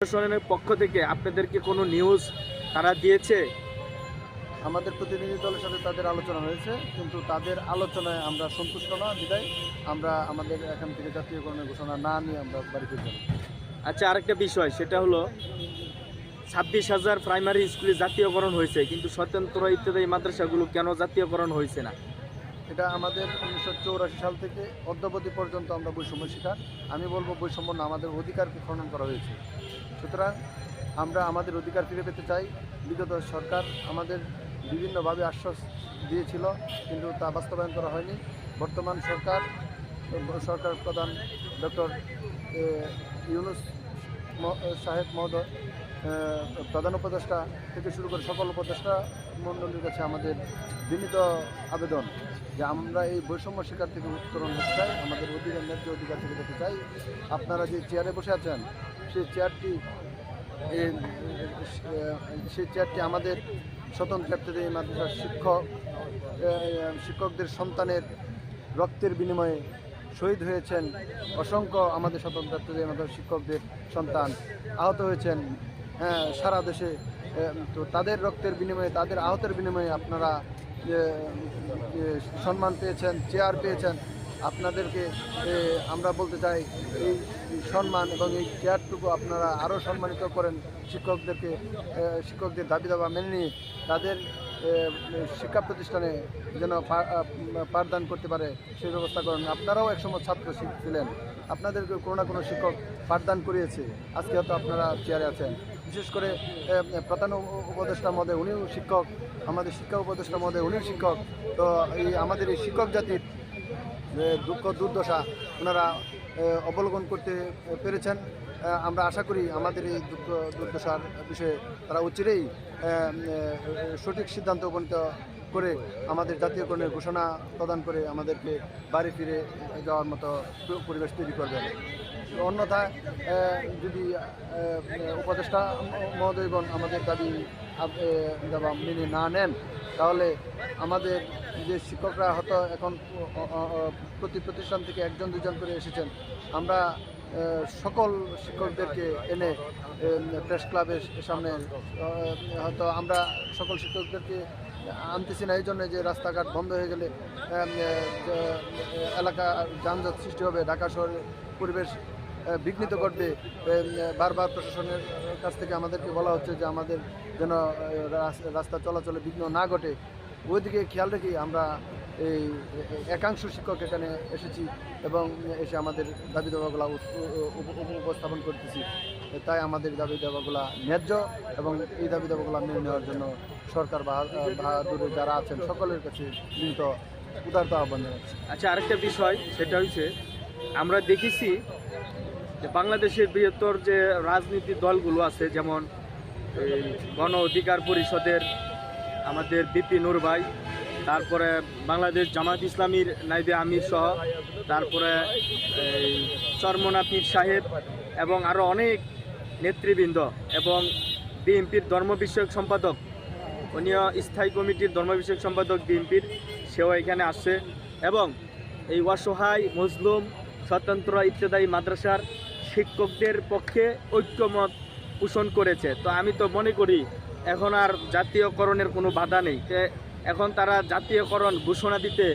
প্রশাসনের পক্ষ থেকে আপনাদেরকে কোনো নিউজ তারা দিয়েছে? আমাদের প্রতিনিধি দলের সাথে তাদের আলোচনা হয়েছে কিন্তু তাদের আলোচনায় আমরা সন্তুষ্ট না বিদায়। আমরা আমাদের এখান থেকে জাতীয়করণের ঘোষণা না নিয়ে আমরা বাড়িতে যাব। আচ্ছা আরেকটা বিষয় সেটা হলো ছাব্বিশ হাজার প্রাইমারি স্কুলে জাতীয়করণ হয়েছে কিন্তু স্বতন্ত্র ইত্যাদি মাদ্রাসাগুলো কেন জাতীয়করণ হয়েছে না? এটা আমাদের উনিশশো চৌরাশি সাল থেকে অদ্যাবধি পর্যন্ত আমরা বৈষম্য শিকার। আমি বলব বৈষম্য না, আমাদের অধিকারকে খনন করা হয়েছে। সুতরাং আমরা আমাদের অধিকার ফিরে পেতে চাই। বিগত সরকার আমাদের বিভিন্নভাবে আশ্বাস দিয়েছিল, কিন্তু তা বাস্তবায়ন করা হয়নি। বর্তমান সরকার সরকার প্রধান ডক্টর ইউনুস সাহেব মহোদয় প্রধান উপদেষ্টা থেকে শুরু করে সকল উপদেষ্টা মণ্ডলীর কাছে আমাদের বিনীত আবেদন যে আমরা এই বৈষম্য শিকার থেকে উত্তরণ হতে চাই, আমাদের অধিকার, ন্যায্য অধিকার থেকে পেতে চাই। আপনারা যে চেয়ারে বসে আছেন, সেই চেয়ারটি সেই চেয়ারটি আমাদের স্বতন্ত্র ছাত্রী মাদ্রাসার শিক্ষক শিক্ষকদের সন্তানের রক্তের বিনিময়ে শহীদ হয়েছেন অসংখ্য আমাদের স্বতন্ত্র মাদ্রাসার শিক্ষকদের সন্তান আহত হয়েছেন হ্যাঁ সারা দেশে তো তাদের রক্তের বিনিময়ে, তাদের আহতের বিনিময়ে আপনারা সম্মান পেয়েছেন, চেয়ার পেয়েছেন। আপনাদেরকে আমরা বলতে চাই, এই সম্মান এবং এই চেয়ারটুকু আপনারা আরও সম্মানিত করেন শিক্ষকদেরকে শিক্ষকদের দাবি দাবা মেনে নিয়ে। তাদের শিক্ষা প্রতিষ্ঠানে যেন পাঠদান করতে পারে সেই ব্যবস্থা করেন। আপনারাও একসময় ছাত্র ছিলেন। আপনাদেরকে কোনো না কোনো শিক্ষক পাঠদান করিয়েছে। আজকে হয়তো আপনারা চেয়ারে আছেন। বিশেষ করে প্রধান উপ- উপদেষ্টা মধ্যে উনিও শিক্ষক। আমাদের শিক্ষা উপদেষ্টা মধ্যে উনিও শিক্ষক। তো এই আমাদের এই শিক্ষক জাতির দুঃখ দুর্দশা ওনারা এ, অবলোকন করতে পেরেছেন। আমরা আশা করি আমাদের এই দুঃখ, দুর্দশার বিষয়ে তারা অচিরেই সঠিক সিদ্ধান্ত উপনীত করে আমাদের জাতীয়করণের ঘোষণা প্রদান করে আমাদেরকে বাড়ি ফিরে যাওয়ার মতো পরিবেশ তৈরি করবেন। অন্যথায় যদি উপদেষ্টা মহোদয়গণ আমাদের দাবি মেনে না নেন, তাহলে আমাদের যে শিক্ষকরা হয়তো এখন প্রতি প্রতিষ্ঠান থেকে একজন, দুজন করে এসেছেন। আমরা সকল শিক্ষকদেরকে এনে প্রেস ক্লাবের সামনে হয়তো আমরা সকল শিক্ষকদেরকে আনতেছি না এই জন্য যে রাস্তাঘাট বন্ধ হয়ে গেলে এলাকা যানজট সৃষ্টি হবে, ঢাকা শহরের পরিবেশ বিঘ্নিত ঘটবে বারবার প্রশাসনের কাছ থেকে আমাদেরকে বলা হচ্ছে যে আমাদের যেন রাস্তা চলাচলে বিঘ্ন না ঘটে। ওইদিকে খেয়াল রেখে আমরা এই একাংশ শিক্ষক এখানে এসেছি এবং এসে আমাদের দাবি দাবাগুলা উপস্থাপন করতেছি। তাই আমাদের দাবি দাবাগুলো ন্যায্য এবং এই দাবি দাবাগুলো মেনে নেওয়ার জন্য সরকার বাহাদুরে যারা আছেন সকলের কাছে বিনীত উদারতা আহ্বান জানাচ্ছি। আচ্ছা আরেকটা বিষয়, সেটা হচ্ছে আমরা দেখেছি যে বাংলাদেশের বৃহত্তর যে রাজনীতির দলগুলো আছে, যেমন গণ অধিকার পরিষদের, আমাদের বিপি নূর ভাই তারপরে বাংলাদেশ জামাত ইসলামীর নাইবে আমির সহ, তারপরে চরমনা পীর সাহেব এবং আরও অনেক নেতৃবৃন্দ এবং বিএনপির ধর্ম বিষয়ক সম্পাদক, উনিও স্থায়ী কমিটির ধর্ম বিষয়ক সম্পাদক বিএনপির, সেও এখানে আসছে এবং এই অসহায়, মজলুম, স্বতন্ত্র ইত্যাদি মাদ্রাসার শিক্ষকদের পক্ষে ঐক্যমত পোষণ করেছে। তো আমি তো মনে করি, এখন আর জাতীয়করণের কোনো বাধা নেই। এখন তারা জাতীয়করণ ঘোষণা দিতে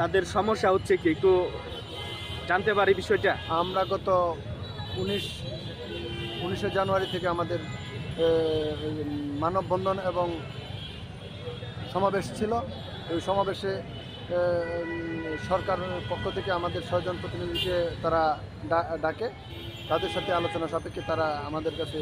তাদের সমস্যা হচ্ছে কি? একটু জানতে পারি বিষয়টা। আমরা গত উনিশ, উনিশে জানুয়ারি থেকে আমাদের মানববন্ধন এবং সমাবেশ ছিল। এই সমাবেশে সরকার পক্ষ থেকে আমাদের ছয়জন প্রতিনিধিকে তারা ডাকে। তাদের সাথে আলোচনা সাপেক্ষে তারা আমাদের কাছে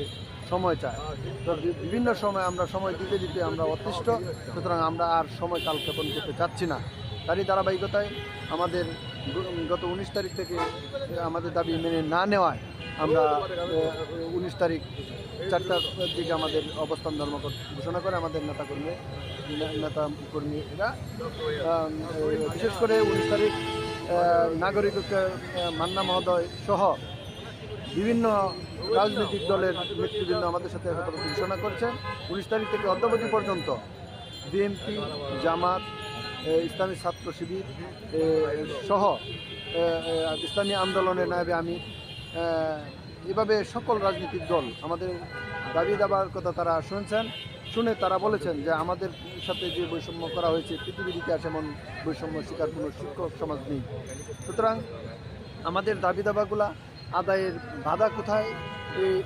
সময় চায়। তো বিভিন্ন সময় আমরা সময় দিতে দিতে আমরা অতিষ্ঠ, সুতরাং আমরা আর সময় কালক্ষেপণ করতে চাচ্ছি না। তারই ধারাবাহিকতায় আমাদের গত উনিশ তারিখ থেকে আমাদের দাবি মেনে না নেওয়ায় আমরা উনিশ তারিখ চারটার দিকে আমাদের অবস্থান ধর্ম ঘোষণা করে আমাদের নেতাকর্মী নেতা কর্মীরা বিশেষ করে উনিশ তারিখ নাগরিক মান্না মহোদয় সহ বিভিন্ন রাজনৈতিক দলের নেতৃবৃন্দ আমাদের সাথে কথা বলতে ঘোষণা করেছেন। উনিশ তারিখ থেকে অদ্যাবধি পর্যন্ত বিএনপি, জামাত ইসলামী ছাত্র শিবির সহ ইসলামী আন্দোলনের নায়বে আমি এভাবে সকল রাজনৈতিক দল আমাদের দাবি দাবার কথা তারা শুনছেন। শুনে তারা বলেছেন যে আমাদের সাথে যে বৈষম্য করা হয়েছে, পৃথিবীর ইতিহাস এমন বৈষম্য শিকার কোনো শিক্ষক সমাজ নেই। সুতরাং আমাদের দাবি দাবাগুলা আদায়ের বাধা কোথায়?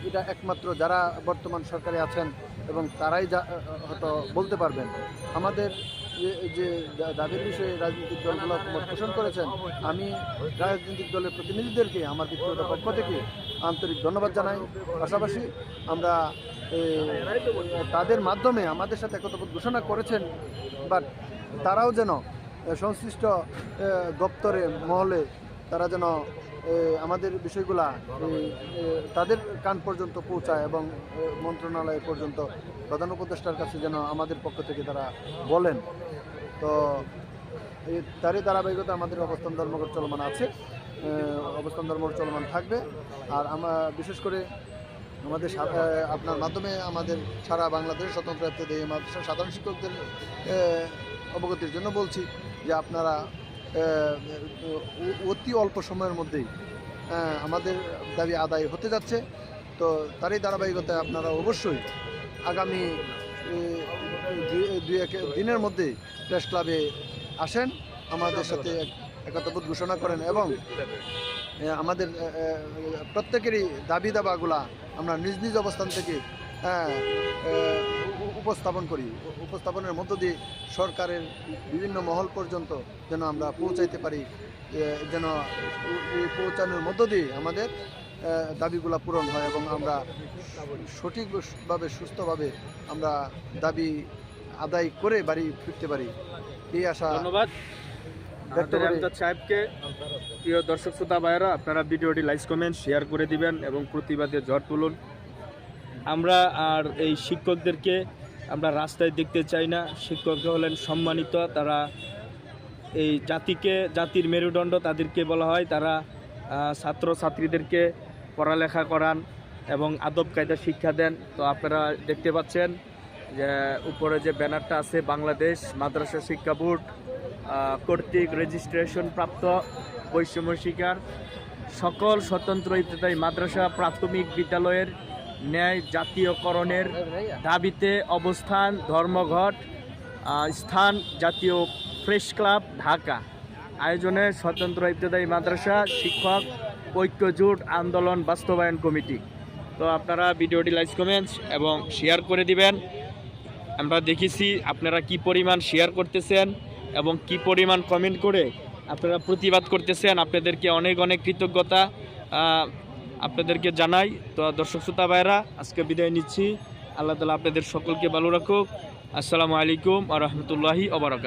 এটা একমাত্র যারা বর্তমান সরকারে আছেন এবং তারাই যা হয়তো বলতে পারবেন। আমাদের যে- দাবির বিষয়ে রাজনৈতিক দলগুলো মত পোষণ করেছেন, আমি রাজনৈতিক দলের প্রতিনিধিদেরকে, আমার ব্যক্তিগত পক্ষ থেকে আন্তরিক ধন্যবাদ জানাই। পাশাপাশি আমরা তাদের মাধ্যমে আমাদের সাথে একতাবোধ ঘোষণা করেছেন, বাট তারাও যেন সংশ্লিষ্ট দপ্তরে, মহলে তারা যেন আমাদের বিষয়গুলা তাদের কান পর্যন্ত পৌঁছায় এবং মন্ত্রণালয় পর্যন্ত, প্রধান উপদেষ্টার কাছে যেন আমাদের পক্ষ থেকে তারা বলেন। তো তারই ধারাবাহিকতা আমাদের অবস্থান ধর্মঘট চলমান আছে অবস্থান ধর্মঘট চলমান থাকবে। আর আমরা বিশেষ করে আমাদের আপনার মাধ্যমে আমাদের সারা বাংলাদেশের স্বতন্ত্র সাধারণ শিক্ষকদের অবগতির জন্য বলছি যে আপনারা অতি অল্প সময়ের মধ্যেই আমাদের দাবি আদায় হতে যাচ্ছে। তো তারই ধারাবাহিকতায় আপনারা অবশ্যই আগামী দুই- এক দিনের মধ্যে প্রেস ক্লাবে আসেন, আমাদের সাথে এক- একতাবোধ ঘোষণা করেন এবং আমাদের প্রত্যেকেরই দাবি দাবাগুলা আমরা নিজ নিজ অবস্থান থেকে হ্যাঁ, উপস্থাপন করি। উপস্থাপনের মধ্য দিয়ে সরকারের বিভিন্ন মহল পর্যন্ত যেন আমরা পৌঁছাইতে পারি যেন পৌঁছানোর মধ্য দিয়ে আমাদের দাবিগুলা পূরণ হয় এবং আমরা সঠিকভাবে সুস্থভাবে আমরা দাবি আদায় করে বাড়ি ফিরতে পারি। এই আশা ধন্যবাদ। আমজাদ সাহেবকে। প্রিয় দর্শক শ্রোতা ভাইয়েরা আপনারা ভিডিওটি লাইক কমেন্ট শেয়ার করে দিবেন এবং প্রতিবাদে ঝড় তুলুন। আমরা আর এই শিক্ষকদেরকে আমরা রাস্তায় দেখতে চাই না। শিক্ষক হলেন সম্মানিত, তারা এই জাতিকে, জাতির মেরুদণ্ড তাদেরকে বলা হয়। তারা ছাত্র ছাত্রীদেরকে পড়ালেখা করান এবং আদব কায়দা শিক্ষা দেন। তো আপনারা দেখতে পাচ্ছেন যে, উপরে যে ব্যানারটা আছে, বাংলাদেশ মাদ্রাসা শিক্ষা বোর্ড কর্তৃক রেজিস্ট্রেশন প্রাপ্ত বৈষম্য শিকার। সকল স্বতন্ত্র ইত্যাদি মাদ্রাসা প্রাথমিক বিদ্যালয়ের ন্যায় জাতীয়করণের দাবিতে অবস্থান ধর্মঘট স্থান জাতীয় প্রেস ক্লাব, ঢাকা। আয়োজনে স্বতন্ত্র ইত্যাদি মাদ্রাসা, শিক্ষক, ঐক্য জোট আন্দোলন বাস্তবায়ন কমিটি। তো আপনারা ভিডিওটি লাইক কমেন্টস এবং শেয়ার করে দিবেন। আমরা দেখেছি আপনারা কি পরিমাণ শেয়ার করতেছেন এবং কি পরিমাণ কমেন্ট করে আপনারা প্রতিবাদ করতেছেন। আপনাদেরকে অনেক অনেক কৃতজ্ঞতা। আপনাদেরকে জানাই, তো দর্শক শ্রোতা ভাইরা আজকে বিদায় নিচ্ছি। আল্লাহ তালা আপনাদের সকলকে ভালো রাখুক। আসসালামু আলাইকুম আ রহমতুল্লাহি ওবরাকাত